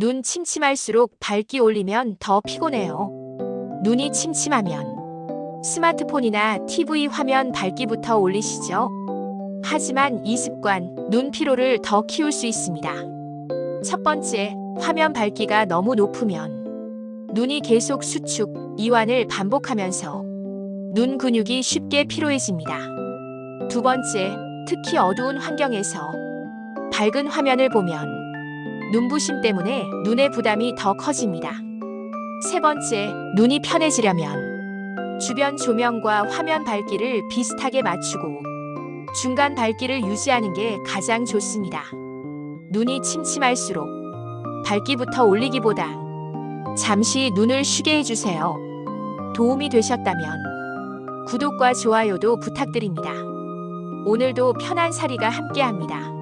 눈 침침할수록 밝기 올리면 더 피곤해요. 눈이 침침하면 스마트폰이나 TV 화면 밝기부터 올리시죠. 하지만 이 습관, 눈 피로를 더 키울 수 있습니다. 첫 번째, 화면 밝기가 너무 높으면 눈이 계속 수축, 이완을 반복하면서 눈 근육이 쉽게 피로해집니다. 두 번째, 특히 어두운 환경에서 밝은 화면을 보면 눈부심 때문에 눈의 부담이 더 커집니다. 세 번째, 눈이 편해지려면 주변 조명과 화면 밝기를 비슷하게 맞추고 중간 밝기를 유지하는 게 가장 좋습니다. 눈이 침침할수록 밝기부터 올리기보다 잠시 눈을 쉬게 해주세요. 도움이 되셨다면 구독과 좋아요도 부탁드립니다. 오늘도 편한 사리가 함께합니다.